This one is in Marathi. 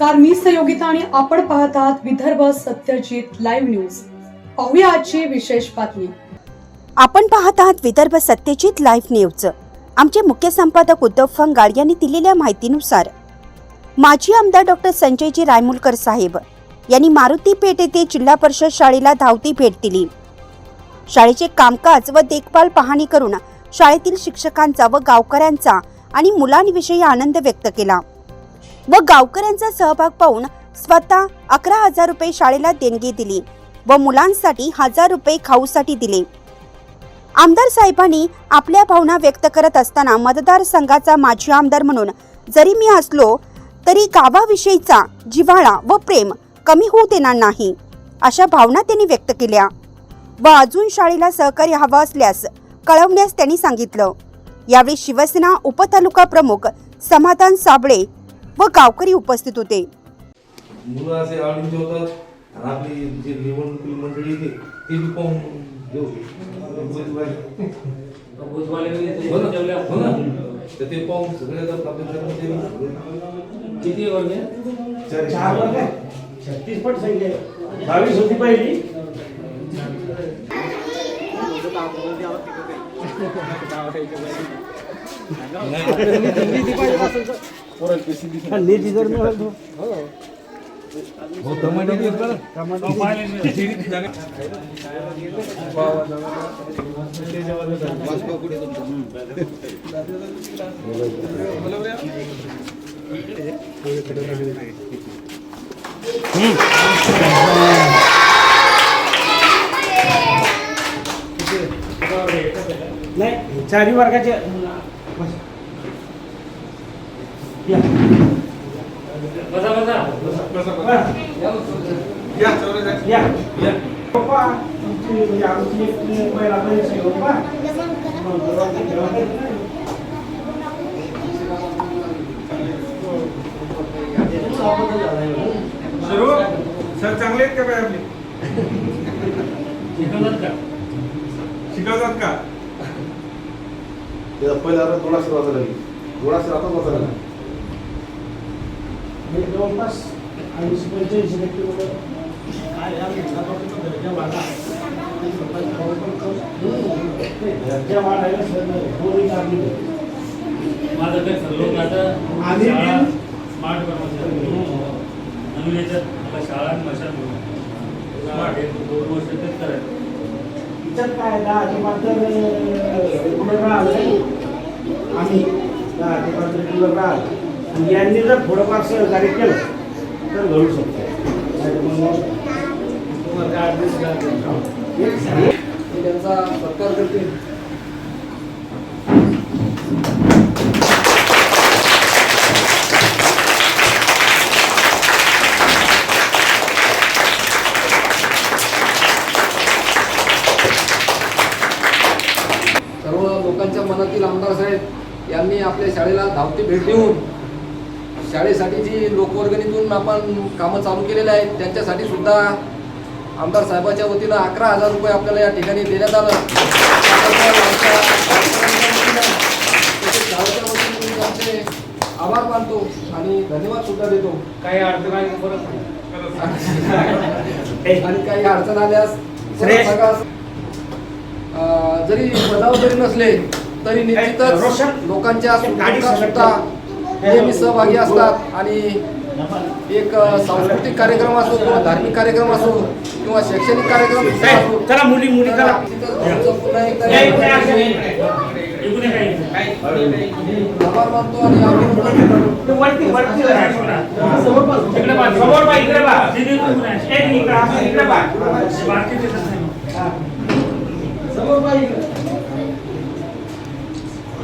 नमस्कार मी सहयोगिता आणि आपण पाहत आहात विदर्भ सत्यजित लाईव्ह न्यूज पाहूया आजची विशेष बातमी. आपण पाहत आहात विदर्भ सत्यजित लाईव्ह न्यूज आमचे मुख्य संपादक उद्धव फंगाड यांनी दिलेल्या माहितीनुसार माजी आमदार डॉक्टर संजयजी रायमुलकर साहेब यांनी मारुती पेठ येथे जिल्हा परिषद शाळेला धावती भेट दिली. शाळेचे कामकाज व देखभाल पाहणी करून शाळेतील शिक्षकांचा व गावकऱ्यांचा आणि मुलांविषयी आनंद व्यक्त केला. व गावकऱ्यांचा सहभाग पाहून स्वतः अकरा हजार रुपये शाळेला देणगी दिली व मुलांसाठी हजार रुपये खाऊसाठी दिले. आमदार साहेबांनी आपल्या भावना व्यक्त करत असताना मतदारसंघाचा माजी आमदार म्हणून जरी मी असलो तरी गावाविषयीचा जिव्हाळा व प्रेम कमी होऊ देणार नाही अशा भावना त्यांनी व्यक्त केल्या व अजून शाळेला सहकार्य हवं असल्यास कळवण्यास त्यांनी सांगितलं. यावेळी शिवसेना उपतालुका प्रमुख समाधान साबळे व गावकरी उपस्थित होते मुलं असे आवडीचे होतात आणि आपली जी निवडणुकीची मंडळी येते ती बी पाहून घेऊ हो ना हो ना तर ते पाहून सगळे जातात आपल्या कर्मचारी किती वर्ग आहे? चार वर्ग आहे. छत्तीस पट संख्या आहे. बावीस होती पहिली हम्म बहीण आहे, पप्पा. सुरू? सर चांगले आहेत का बाई आपले? शिकवतात का? शिकवतात का? त्याचा पहिला अर्थ सुरू वाचायला लागली. आता वाचायला लागला. हे जवळपास ऐंशी पंच्याऐंशी टक्के मुलं काय या विभागातून दर्जा वाढला. दर्जा वाढायला सर बोरी लागली माझं काय आता शाळा स्मार्ट कर्मचारी नवीन याच्यात मला शाळा आणि मशाल स्मार्ट हे दोन वर्ष तेच करायचं तिच्यात काय दहा ते पंधरा रेग्युलर राहिलं आम्ही दहा ते पंधरा रेग्युलर राहिलं आणि यांनी जर थोडंफार सहकार्य केलं तर घडू शकतो मग तुम्हाला त्यांचा सत्कार करतील मनातील आमदार साहेब यांनी आपल्या शाळेला धावती भेट देऊन शाळेसाठी जी लोकवर्गणीतून आपण कामं चालू केलेले आहेत त्यांच्यासाठी सुद्धा आमदार साहेबाच्या वतीनं अकरा हजार रुपये आपल्याला या ठिकाणी देण्यात आलं. आभार मानतो आणि धन्यवाद सुद्धा देतो. काही अडचण आली परत आणि काही अडचण आल्यास जरी पदावर जरी नसले तरी निश्चितच. लोकांच्या सुद्धा नेहमी सहभागी असतात आणि एक सांस्कृतिक कार्यक्रम असो किंवा धार्मिक कार्यक्रम असो किंवा शैक्षणिक कार्यक्रम मुली पुन्हा एकदा